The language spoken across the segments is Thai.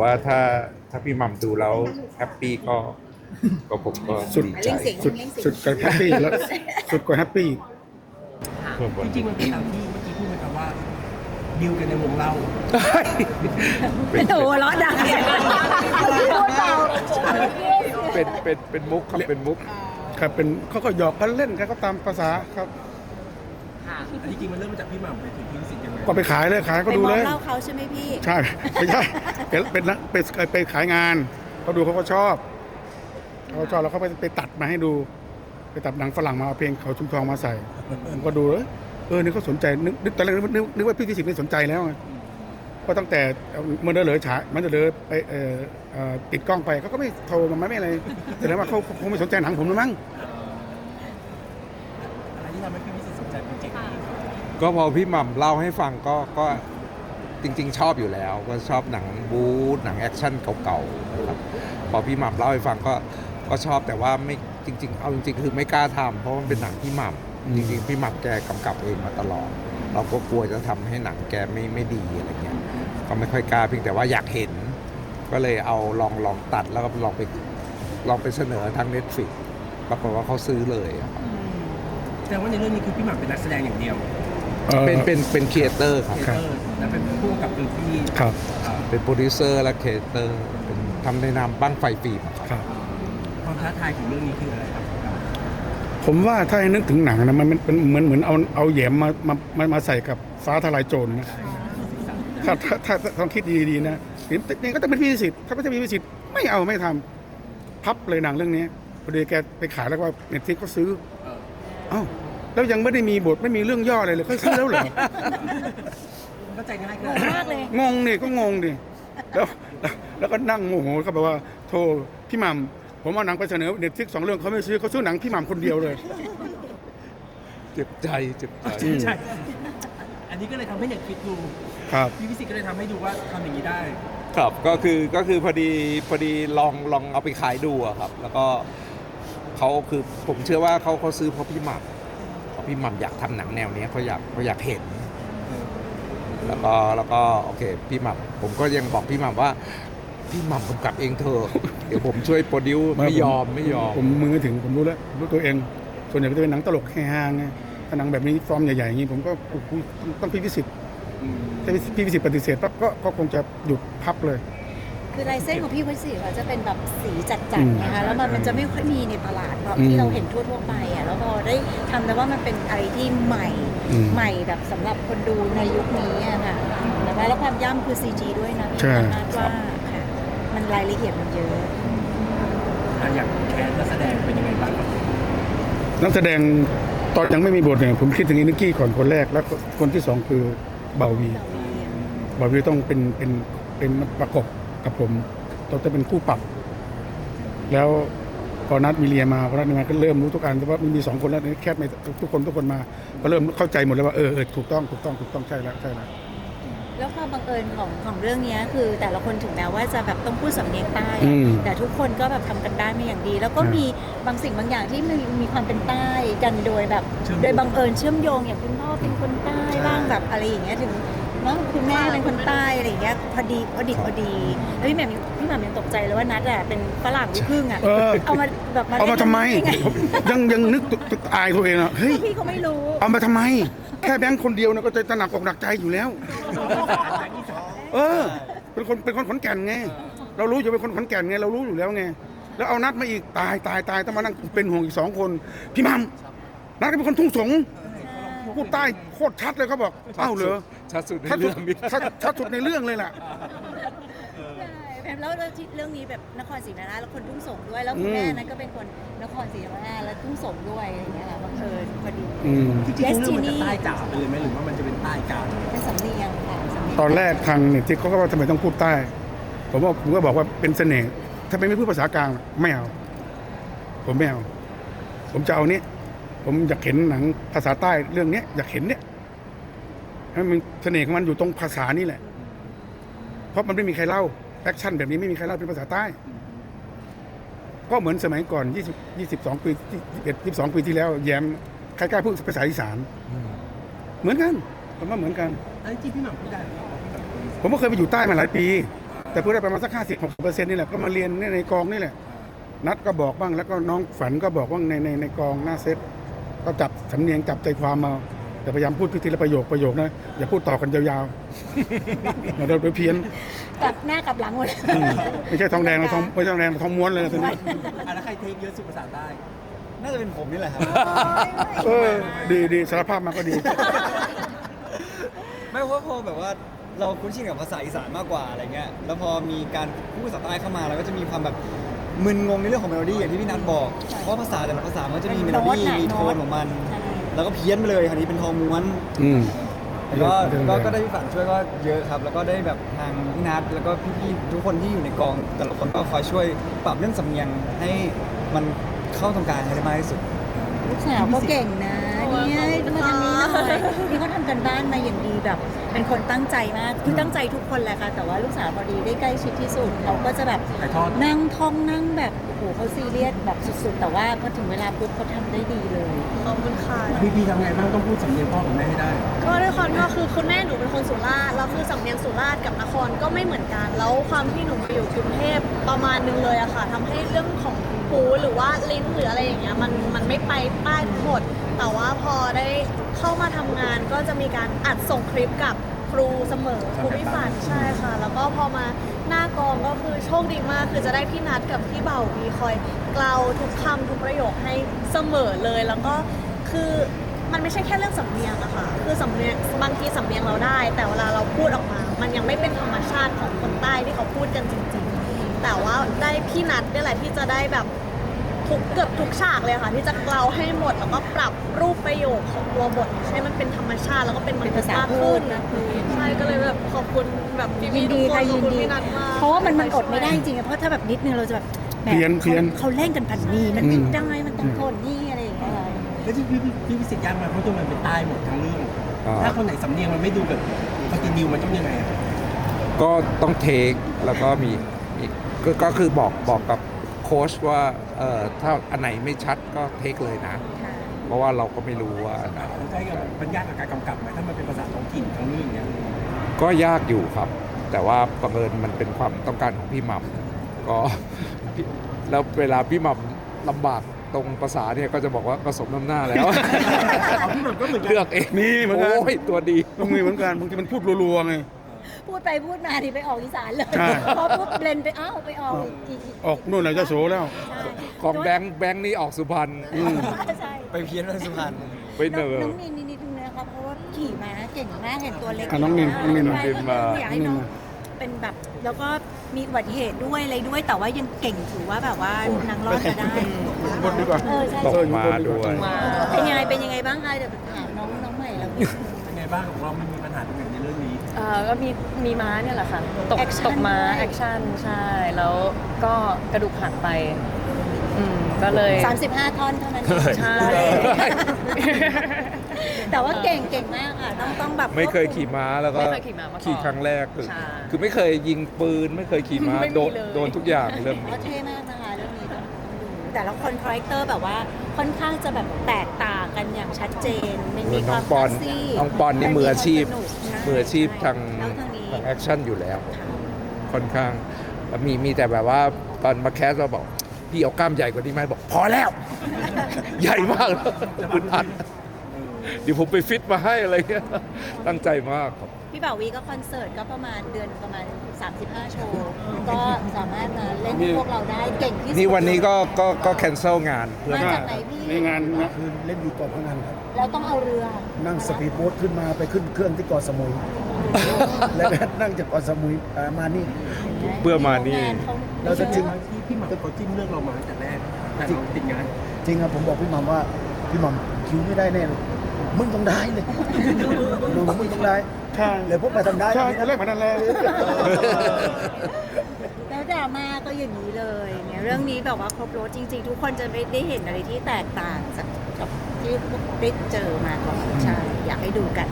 ว่าถ้าถ้าพี่หมัมดูแล้วแฮปปี้ก็ก็ผมก็สุด ดีใจเล่นเสียง สุดสุดกว่าแฮปปี้แล้วสุดกว่าแฮปปี้เพิ่มวันจริงๆมันเป็นตามที่เมื่อกี้พูดไปครับว่าดิวกันในวงเราเป็นโอ้โหร้อนดังเนี่ยเป็นเป็นเป็นมุกครับเป็นมุก ครับเป็นเขาก็หยอกกันเล่นกันก็ตามภาษาครับ อันที่จริงมันเริ่มมาจากพี่หม่ำไปถึงพี่วิสิทธิ์ยังไงก็ไปขายเลยขายก็ไปดูมอเลงยเล่าเขาใช่ไหมพี่ ใช่ไม่ใช่เป็นเป็นนักไปไปขายงานเขาดูเขาก็ชอบเขาก็ชอบแล้วเขาไปไปตัดมาให้ดู ไปตัดหนังฝรั่งมาเอาเพลงเขาชุมทองมาใส่ผมก็ดูเออเออนี่เขาสนใจนึกนึกตอนแรกนึกนึกนึกว่าพี่พิสิทธิ์นี่สนใจแล้วไงเพราะตั้งแต่เมื่อเดอเหลือฉายมันจะเดอไปเอ่อเอ่อติดกล้องไปเขาก็ไม่โทรมาไม่อะไรแสดงว่าเขาคงไม่สนใจหนังผมแล้วมั้ง อะไรที่ทำให้พี่วิสิทธิ์สนใจโปรเจกต์นี้ ก็พอพี่หม่ำเล่าให้ฟังก็ก็จริง ๆ ชอบอยู่แล้ว ก็ชอบหนังบู๊หนังแอคชั่นเก่าๆนะครับพอพี่หม่ำเล่าให้ฟังก็ก็ชอบแต่ว่าไม่จริง ๆ เอาจริงๆคือไม่กล้าทำเพราะมันเป็นหนังพี่หม่ำจริงๆพี่หม่ำแกกำกับเองมาตลอด เราก็กลัวจะทำให้หนังแกไม่ไม่ดีอะไรเงี้ยก็ไม่ค่อยกล้าเพียงแต่ว่าอยากเห็น ก็เลยเอาลองลองตัดแล้วก็ลองไปลองไปเสนอทาง Netflix ปรากฏว่าเขาซื้อเลยครับแสดงว่าในเรื่องนี้คือพี่หม่ำเป็นนักแสดงอย่างเดียว เป็นเป็นเป็นครีเอเตอร์ครับเทเตอร์และเป็นผู้กำกับคือพี่ครับอ่าเป็นโปรดิวเซอร์และครีเอเตอร์เป็นทำในนามบ้างไฟฟิล์มอะครับครับ ความท้าทายของเรื่องนี้คืออะไรครับผมว่าถ้าให้นึกถึงหนังนะมันเป็นเหมือนเหมือนเอาเอาแหยมมามามามาใส่กับฟ้าทลายโจรนะถ้าถ้าถ้าถ้าต้องคิดดีๆนะนี่ก็จะเป็นพี่วิสิทธิ์ถ้าไม่ใช่พี่วิสิทธิ์ไม่เอาไม่ทำพับเลยหนังเรื่องนี้พอดีแกไปขายแล้วก็เน็ตฟลิกเขาซื้อเออเอ้า แล้วยังไม่ได้มีบทไม่มีเรื่องย่ออะไรเลยเขาซื้อแล้วเหรอเข้าใจง่ายงเกินงมากเลย งงดิก็งงดิแล้วแล้วแล้วก็นั่งโมโหเขาบอกว่าโทรพี่หม่ำผมเอาหนังไปเสนอเน็ตฟลิกสองเรื่องเขาไม่ซื้อเขาซื้อหนังพี่หม่ำคนเดียวเลย เจ็บใจเจ็บใจอืมใช่ อันนี้ก็เลยทำให้เน็ตฟิกดูครับ พี่วิสิทธิ์ก็เลยทำให้ดูว่าทำอย่างนี้ได้ ครับก็คือก็คือพอดีพอดีลองลองเอาไปขายดูอะครับ แล้วก็เขาคือผมเชื่อว่าเขาเขาซื้อเพราะพี่หม่ำเพราะพี่หม่ำอยากทำหนังแนวเนี้ยเขาอยากเขาอยากเห็น แล้วก็แล้วก็โอเค พี่หม่ำผมก็ยังบอกพี่หม่ำว่า พี่หม่ำกำกับเองเถอะเดี๋ยวผมช่วยโปรดิวไม่ยอมไม่ยอม ผมมือไม่ถึงผมรู้แล้วรู้ตัวเอง ส่วนใหญ่ก็จะเป็นหนังตลกแฮฮาไงถ้าหนังแบบนี้ฟอร์มใหญ่ๆอย่างนี้ผมก็โอ้โหต้องพี่วิสิทธิ์ถ้าพี่วิสิทธิ์ปฏิเสธปั๊บก็ก็คงจะหยุดพับเลย คือลายเส้นของพี่วิสิทธิ์เขาจะเป็นแบบสีจัดอืมๆนะคะแล้วมันมันจะไม่ค่อยมีในตลาดแบบอืมที่เราเห็นทั่วๆไปอะแล้วพอได้ทำแต่ว่ามันเป็นอะไรที่ใหม่อืมใหม่แบบสำหรับคนดูในยุคนี้อะค่ะนะคะแล้วความย่ำคือ CG ด้วยนะพี่ใช่คาดว่าค่ะมันรายละเอียดมันเยอะ อะอย่างแคสนักแสดงเป็นยังไงบ้างครับนักแสดงตอนยังไม่มีบทเนี่ยผมคิดถึงอินกกี้ก่อนคนแรกแล้วคนที่สองคือเบาวีเบาวีต้องเป็นเป็นเป็นประกบ กับผมต้องจะเป็นคู่ปรับ แล้วพอนัดมีเรียมาพอนัดมีมาก็เริ่มรู้ทุกอันแต่ว่ามันมีสองคนแล้วแคบไม่ทุกคนทุกคนมาก็เริ่มเข้าใจหมดแล้วว่าเออเออถูกต้องถูกต้องถูกต้องใช่แล้วใช่แล้วแล้วความบังเอิญของของเรื่องเนี้ยคือแต่ละคนถึงแม้ว่าจะแบบต้องพูดสำเนียงใต้อืมแต่ทุกคนก็แบบทำกันได้มาอย่างดี แล้วก็อืมมีบางสิ่งบางอย่างที่มีมีความเป็นใต้กันโดยแบบเชื่อมโยงโดยบังเอิญเชื่อมโยงอย่างคุณพ่อเป็นคนใต้บ้างแบบอะไรอย่างเงี้ยถึง เนาะคุณแม่เป็นคนใต้อะไรอย่างเงี้ยพอดีพอดีพอดีแล้วพี่แหม่มพี่แหม่มยังตกใจเลยว่านัดอะเป็นฝรั่งวิพึ่งอะเออ เอามาแบบเอามาทำไมเล่นด้งยังยังนึกอายตัวเองอะเฮ้ย พี่เขาไม่รู้ เอามาทำไม แค่แบงค์คนเดียวเนี่ยก็จะตระหนักอกหนักใจอยู่แล้ว เออ เป็นคนเป็นคนขอนแก่นไง เรารู้อยู่เป็นคนขอนแก่นไง เรารู้อยู่แล้วไง แล้วเอานัดมาอีกตายตายตายต้องมานั่งเป็นห่วงอีกสองคน พี่มัมนัดก็เป็นคนทุ่งสงพูดใต้โคตรชัดเลยเขาบอกเอ้าเหรอ ชัดสุดในชัดสุเรื่ดองนี้ ชัดชัดสุดในเรื่องเลยล่ะใช่แล้วแล้วที่เรื่องนี้แบบนครศรีธรรมราชแล้วคนทุ่งสงด้วยแล้วคุณอืมแม่นั้นก็เป็นคนนครศรีธรรมราชแล้วทุ่งสงด้วยอะไรอย่างเงี้ยค่ะบังเอิญพอดี อืม จริงๆเรื่องมันจะใต้จ๋าไปเลยไหมหรือว่ามันจะเป็นใต้กลางเป็นสำเนียงค่ะสำเนียงตอนแรกทางเนี่ยที่เขาก็ว่าทำไมต้องพูดใต้ ผมว่าผมก็บอกว่าเป็นเสน่ห์ถ้าไม่พูดภาษากลางไม่เอา ผมไม่เอา ผมจะเอาเนี้ยผมอยากเห็นหนังภาษาใต้เรื่องเนี้ยอยากเห็นเนี้ย ให้มันเสน่ห์ของมันอยู่ตรงภาษานี่แหละ เพราะมันไม่มีใครเล่าแอคชั่นแบบนี้ไม่มีใครเล่าเป็นภาษาใต้ ก็เหมือนสมัยก่อน20 22ปี21 22ปีที่แล้ว แย้มใครกล้าพูดภาษาอีสาน เหมือนกันผมว่าเหมือนกันอันนี้จริงพี่หม่ำพูดได้เหรอพี่หม่ำพูดได้ผมก็เคยไปอยู่ใต้มาหลายปี แต่เพื่อได้ประมาณสักห้าสิบหกเปอร์เซ็นต์นี่แหละก็มาเรียนในกองนี่แหละ นัดก็บอกบ้างแล้วก็น้องฝันก็บอกว่าในในในกองหน้าเซตก็จับสำเนียงจับใจความมา แต่พยายามพูดทีละประโยคประโยคนะ อย่าพูดต่อกันยาวๆเราไปเพี้ยนกลับหน้ากลับหลังหมดอืมไม่ใช่ทองแดงเราทองไม่ใช่ทองแดงเราทองม้วนเลยนะตอนนี้อะแล้วใครเทคเยอะสุดภาษาใต้น่าจะเป็นผมนี่แหละครับเออดีดีสารภาพมาก็ดี ไม่เพราะพอแบบว่าเราคุ้นชินกับภาษาอีสานมากกว่าอะไรเงี้ยแล้วพอมีการพูดภาษาใต้เข้ามาเราก็จะมีความแบบมึนงงในเรื่องของเมโลดี้อย่างที่พี่นัทบอก เพราะภาษาแต่ละภาษามันจะมีเมโลดี้โน้ตน่ะมีโทนโน้ตของมันใช่ แล้วก็เพี้ยนไปเลยคราวนี้เป็นทองม้วนอืม แล้วก็เรื่องก็เรื่องก็ได้พี่ฝันช่วยก็เยอะครับ แล้วก็ได้แบบทางพี่นัทแล้วก็พี่ๆทุกคนที่อยู่ในกอง แต่ละคนก็คอยช่วยปรับเรื่องสำเนียงให้มันเข้าตรงกลางให้ได้มากที่สุด ลูกสาวเขาเก่งนะเนี่ยมาทางนี้หน่อยนี่เขาทำกันบ้านมาอย่างดีแบบ เป็นคนตั้งใจมากคือตั้งใจทุกคนแหละค่ะแต่ว่าลูกสาวพอดีได้ใกล้ชิดที่สุดเขาก็จะแบบถ่ายทอด นั่งท่องนั่งแบบโอ้โหเขาซีเรียสแบบสุดๆ แต่ว่าพอถึงเวลาปุ๊บเขาทำได้ดีเลย ขอบคุณค่ะ พี่พีทำไงบ้างต้องพูดสำเนียงพ่อกับแม่ให้ได้ ก็ด้วยความที่ว่าคือคุณแม่หนูเป็นคนสุราษฎร์แล้วคือสำเนียงสุราษฎร์กับนครก็ไม่เหมือนกัน แล้วความที่หนูมาอยู่กรุงเทพประมาณนึงเลยอะค่ะทำให้เรื่องของหูหรือว่าลิ้นหรืออะไรอย่างเงี้ยมันมันไม่ไปป้ายทั้งหมด แต่ว่าพอได้เข้ามาทำงานก็จะมีการอัดส่งคลิปกับครูเสมอครูพี่ฝันใช่ค่ะ แล้วก็พอมา หน้ากองก็คือโชคดีมากคือจะได้พี่นัดกับพี่เบาวีคอยเกลาทุกคำทุกประโยคให้เสมอเลย แล้วก็คือมันไม่ใช่แค่เรื่องสำเนียงอะค่ะคือสำเนียงบางทีสำเนียงเราได้ แต่เวลาเราพูดออกมา มันยังไม่เป็นธรรมชาติของคนใต้ที่เขาพูดกันจริง ๆ แต่ว่าได้พี่นัดนี่แหละที่จะได้แบบ ทุกเกือบทุกฉากเลยค่ะ ที่จะเกลาให้หมดแล้วก็ปรับรูปประโยคของตัวบทให้มันเป็นธรรมชาติแล้วก็เป็นมเป็นนุษภาย์ษามากพูขึ้ดนนะใช่ก็เลยแบบขอบคุณแบบพี่ยินๆทุดีกคนค่ะขยิอบนคุณดี พี่นัทมากเพราะว่ามันมันอดไม่ได้จริงๆเพราะถ้าแบบนิดนึงเราจะแบบแหมเพี้ยนเพี้ยน ขาเขาเล่นกันพันนี้มันไม่ได้มันต้องโทนนี่อะไรอย่างเงี้ยแล้วที่พี่พี่พิสิทธิ์ยากมาเพราะตัวมันเป็นใต้หมดทั้งเรื่อง อ่า ถ้าคนไหนสำเนียงมันไม่ดูแบบคอนติเนียมันต้องยังไงอะก็ต้องเทคแล้วก็มีมีก็ก็คือบอกบอกกับ โค้ชว่าเอ่อถ้าอันไหนไม่ชัดก็เทคเลยนะ เพราะว่าเราก็ไม่รู้ว่าอันไหนมันใกล้กับมันยากกับการกำกับไหมถ้ามันเป็นภาษาท้องถิ่นทั้งเรื่องอย่างเงี้ยก็ยากอยู่ครับ แต่ว่าบังเอิญมันเป็นความต้องการของพี่หม่ำก็พี่แล้วเวลาพี่หม่ำลำบากตรงภาษาเนี่ยก็จะบอกว่าก็สมน้ำหน้าแล้ว เอาพี่หม่ำก็เหมือนกัน เลือกเองมีเหมือนกัน โอ้ยตัวดี ต้องมีเหมือนกันบางทีมันพูดรัวๆไง พูดไปพูดมาที่ไปออกอีสานเลยใช่ พอปุ๊บเบลนไปอ้าวไปออกอีกอีกออกนู่นไหนจะโสแล้ว ใช่ของแบงค์แบงค์นี่ออกสุพรรณอืมใช่ไปเพี้ยนเรื่องสุพรรณไปเหนอ น้องนินนิดนึงนะคะเพราะว่าขี่ม้าเก่งมากเห็นตัวเล็กอะน้องนินน้องนินใช่นินมาอยากให้น้องเป็นแบบแล้วก็มีอุบัติเหตุด้วยอะไรด้วย แต่ว่ายังเก่งถือว่าแบบว่านางรอดมาได้ บนดีกว่า เออใช่ ตกใช่มาด้วย เป็นยังไงเป็นยังไงบ้างคะเดี๋ยวถามน้องน้องใหม่เราเป็นไง บ้างของเรามันมีปัญหาตรงไหนในเรื่องนี้ เอ่อก็มีมีม้าเนี่ยแหละค่ะ ตก Action ตกม้า ด้วย แอคชั่น ใช่ แล้วก็กระดูกหักไป อืม ก็เลย 35 ท่อนเท่านั้นเองใช่ แต่ว่าเก่งเก่งมากค่ะ ต้องต้องแบบไม่เคยขี่ม้าแล้วก็ไม่เคยขี่ม้ามาก่อนขี่ครั้งแรกคือใช่คือไม่เคยยิงปืน ไม่เคยขี่ม้าไม่มีโดนเลย โดนทุกอย่างเรื่องเพนี้ราะเท่มาก แต่ละคนคาแรคเตอร์แบบว่าค่อนข้างจะแบบแตกต่างกันอย่างชัดเจนไม่มีคน้วาอมงปอนคลาสซี่น้องปอนนี่มืออาชีพแต่มีความสนุกมืออาชีพทางแล้วทางนี้ ทางแอคชั่นอยู่แล้ว ค่อนข้างแล้วมีมีแต่แบบว่าตอนมาแคสเราบอก พี่เอากล้ามใหญ่กว่านี้ไหมบอก พอแล้ว ใหญ่มากแล้วอึดอัดเดี๋ยวผมไปฟิตมาให้อะไรเงี้ยตั้งใจมากครับ พี่บ่าววีก็คอนเสิร์ตก็ประมาณเดือนประมาณ 35 โชว์ ก็สามารถมาเล่นให้พวกเราได้เก่งที่สุดนี่วันนี้ก็ก็ก็แคนเซิลงานเพื่อมามาจากไหนพี่ในงานนะคือเล่นอยู่เกาะพังงานครับเราต้องเอาเรือนั่งสปีดโบ๊ทขึ้นมาไปขึ้นเครื่องที่เกาะสมุย แล้วก็นั่งจากเกาะสมุยอ่ามานี่ เพื่อมานี่เราจะจริงที่พี่หม่ำเป็นคนจิ้มเรื่องเรามาตั้งแต่แรกแต่เราติดงานจริงครับผมบอกพี่หมัมว่าพี่หมัมคิวไม่ได้แน่เลยมึงต้องได้เลยดูมึงต้องได้ ใช่เลยพวกมาทำได้ใช่ตอนแรกมันนั่นแหละ แล้วดราม่าก็อย่างนี้เลยเนี่ยเรื่องนี้แบบว่าครบรถจริง ๆ ทุกคนจะไม่ได้เห็นอะไรที่แตกต่างจากกับที่พวกได้เจอมาก่อนใช่อยากให้ดูกัน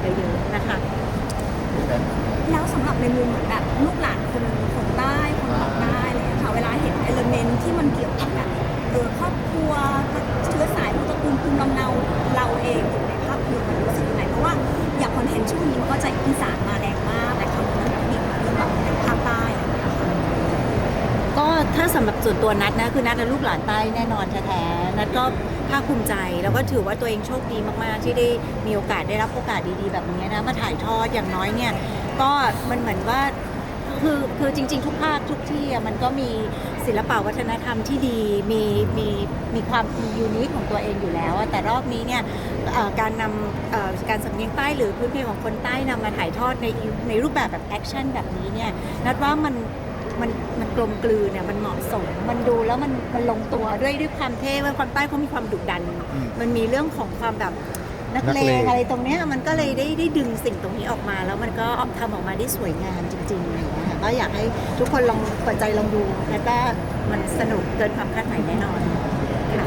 เยอะๆนะคะ แล้วสำหรับในมุมเหมือนแบบลูกหลานคนคนใต้คนภาคใต้อะไรอย่างเงี้ยค่ะเวลาเห็นเอลเมนที่มันเกี่ยวกับแบบเออครอบครัวเชื้อสายพุทธกูลภูมิลำเนาเราเองอยู่ในำหรับส่วนตัวนัดนะคือนัดเป็นลูกหลานใต้แน่นอนแท้ๆนัดก็ภาคภูมิใจแล้วก็ถือว่าตัวเองโชคดีมากๆ ที่ได้มีโอกาสได้รับโอกาสดีๆ แบบนี้นะมาถ่ายทอดอย่างน้อยเนี่ยก็มันเหมือนว่าคือคือจริง ๆ ทุกภาคทุกที่อะมันก็มีศิลปะวัฒนธรรมที่ดีมีมีมีความยูนิคของตัวเองอยู่แล้ว แต่รอบนี้เนี่ยการนำการสำเนียงใต้หรือพื้นเพของคนใต้นำมาถ่ายทอดในในรูปแบบแบบแอคชั่นแบบนี้เนี่ยนัดว่ามันมัน กลมกลืนเนี่ยมันเหมาะสม มันดูแล้วมันมันลงตัวด้วยด้วยความเท่ว่าคนใต้เขามีความดุดันมันมีเรื่องของความแบบนักเลนักเลง งอะไรตรงเนี้ยมันก็เลยได้ได้ดึงสิ่งตรงนี้ออกมา แล้วมันก็ทำออกมาได้สวยงามจริงๆอะไรอย่างเงี้ยค่ะก็อยากให้ทุกคนลองเปิดใจลองดูและว่ามันสนุกเกินความคาดหมายแน่นอนค่ะ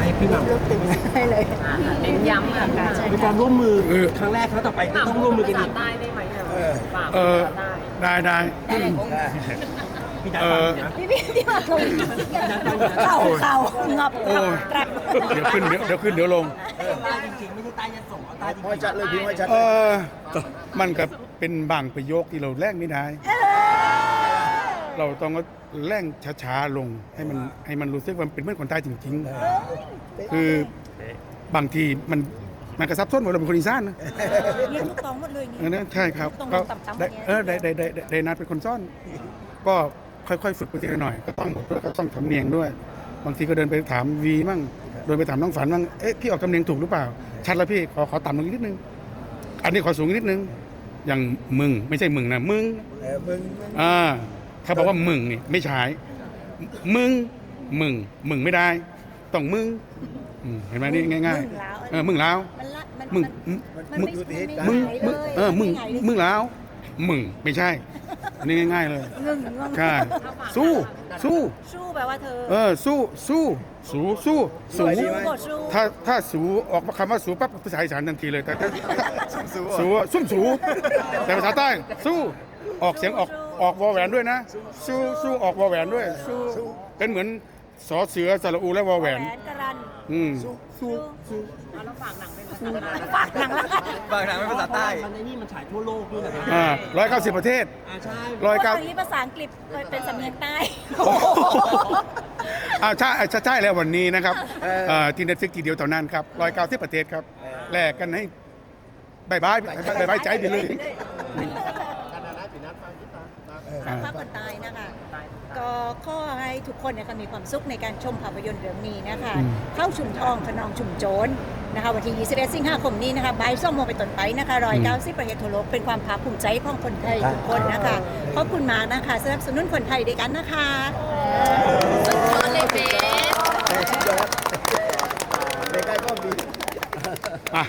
ให้ พี่หม่ำรูปตึงให้เลยเน้นย้ำค่ะใช่เป็นค่ะการร่วมมือเออ ครั้งแรกครั้งต่อไปก็ต้องร่วมมือกันภาอีษากใต้ได้ไหมอะฝากเออ ภาษาใต้ได้ได้พี่นัทเอฟังออยู่นะพี่พี่พี่มาลงเข่าเข่างับโอ้ยกรับเดี๋ยวขึ้นเดี๋ยวเดี๋ยวขึ้นเดี๋ยวลง ใต้จริงๆ ไม่ใช่ใต้ยันส่งเอาใต้จริงห้อยชัดเลยพี่ห้อยชัดเออมันก็เป็นบางประโยคที่เราแลกไม่ได้ เราต้องแล่งช้าๆลงให้มันให้มันรู้สึกว่ามันเป็นเพื่อนคนใต้จริงๆ คือบางทีมันมันกระซับซ้อนหมดเราเป็นคนอีสานนะเรียกลูกตองหมดเลยเออนี่นะใช่ครับตรงๆก็ต่ำๆได้อย่างเงี้ยเออได้ได้ได้ได้ได้นัดเป็นคนซ่อน ก็ค่อยๆ ฝึกไปทีละหน่อย ก็ต้องหมดด้วยก็ต้องทำเนียงด้วย บางทีก็เดินไปถามวีมั่งเดินไปถามน้องฝันมั่งเอ๊ะพี่ออกทำเนียงถูกหรือเปล่า ชัดแล้วพี่ขอขอต่ำลงอีกนิดนึง อันนี้ขอสูงอีกนิดนึงอย่างมึงไม่ใช่มึงนะมึงเออมึงอ่า ถ้าบอกว่ามึงนี่ไม่ใช่มึงมึงมึงไม่ได้ ต้องมึงอืมเห็นไหมนี่ง่ายมึงแล้วๆเออมึงแล้วมันละมันมึงมันมึงมันมึงไม่มึงไเลยเออมึงไไเลยมึงแล้วมึงไม่ใช่อันนี้ง่าย ๆ เลยงึงงึงใช่สู้สู้สู้แปลว่าเธอเออสู้สู้สู้สู้สูสู้บทสู้ ถ้าถ้าสูออกมาคำว่าสูปั๊บภาษาอีสานทันทีเลยแต่ถ้าสูอะซุ่มสูแต่ภาษาใต้สู้ออกเสียงออก ออกวอแหวนด้วยนะ สู้สู้ออกวอแหวนด้วย สู้เป็นเหมือนสอเสือสระอูและวอแหวน แหวนกรันอืมสู้เอาแล้วฝากหนังเป็นภาษาใต้ฝากหนังละบางหนังเป็นภาษาใต้ มันในนี่มันฉายทั่วโลกด้วยนะครับอ่าร้อยเก้าสิบประเทศอ่าใช่ร้อยเพเก้าราะทางนี้ภาษาอังกฤษเป็นสำเนียงใต้ อ่าใช่ใช่ใช่แล้ววันนี้นะครับเอ่อที่เน็ตฟิกทีเดียวเท่านั้นครับร้อยเก้าสิบประเทศครับแลกกันให้บายบายบายบายใจไปเลย สามภาคคนตายนะคะ ก็ขอให้ทุกคนนะคะมีความสุขในการชมภาพยนตร์เรื่องนี้นะคะอืมเข้าชุมทองขนองชุมโจรนะคะวันที่ 21 สิงหาคมนี้นะคะบ่ายสองโมงไปนต้นไปนะคะรอยเก้าสิบประเทศทั่วโลกเป็นความภาคภูมิใจของคนไทยทุกคนนะคะ ขอบคุณมากนะคะสนับสนุนคนไทยด้วยกันนะคะเลยเบส แต่ชิ้นเดียวครับในใกล้ก็มี อะ